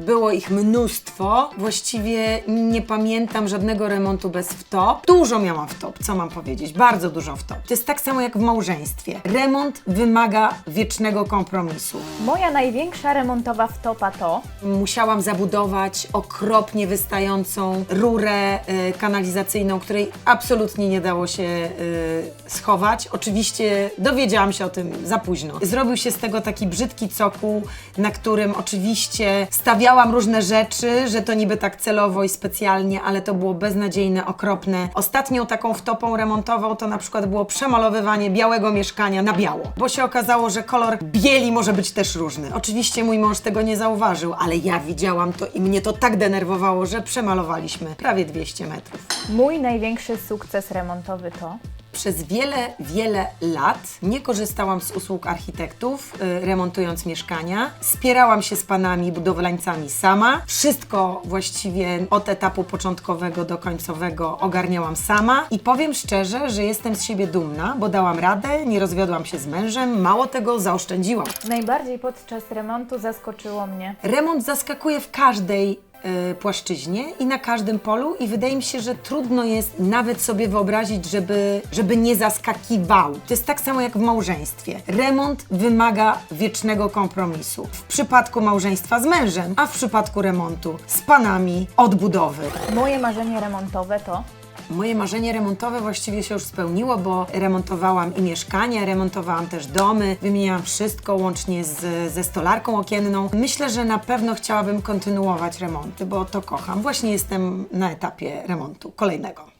Było ich mnóstwo. Właściwie nie pamiętam żadnego remontu bez wtop. Dużo miałam wtop, co mam powiedzieć. Bardzo dużo wtop. To jest tak samo jak w małżeństwie. Remont wymaga wiecznego kompromisu. Moja największa remontowa wtopa to Musiałam zabudować okropnie wystającą rurę y, kanalizacyjną, której absolutnie nie dało się y, schować. Oczywiście dowiedziałam się o tym za późno. Zrobił się z tego taki brzydki cokół, na którym oczywiście stawiałam różne rzeczy, że to niby tak celowo i specjalnie, ale to było beznadziejne, okropne. Ostatnią taką wtopą remontową to na przykład było przemalowywanie białego mieszkania na biało, bo się okazało, że kolor bieli może być też różny. Oczywiście mój mąż tego nie zauważył, ale ja widziałam to i mnie to tak denerwowało, że przemalowaliśmy prawie 200 metrów. mój największy sukces remontowy to Przez wiele, wiele lat nie korzystałam z usług architektów, y, remontując mieszkania. Spierałam się z panami budowlańcami sama. Wszystko właściwie od etapu początkowego do końcowego ogarniałam sama. I powiem szczerze, że jestem z siebie dumna, bo dałam radę, nie rozwiodłam się z mężem, mało tego zaoszczędziłam. najbardziej podczas remontu zaskoczyło mnie. Remont zaskakuje w każdej płaszczyźnie i na każdym polu i wydaje mi się, że trudno jest nawet sobie wyobrazić, żeby, żeby nie zaskakiwał. To jest tak samo jak w małżeństwie. Remont wymaga wiecznego kompromisu. W przypadku małżeństwa z mężem, a w przypadku remontu z panami odbudowy. Moje marzenie remontowe to Moje marzenie remontowe właściwie się już spełniło, bo remontowałam i mieszkania, remontowałam też domy, wymieniałam wszystko łącznie z, ze stolarką okienną. Myślę, że na pewno chciałabym kontynuować remonty, bo to kocham. Właśnie jestem na etapie remontu kolejnego.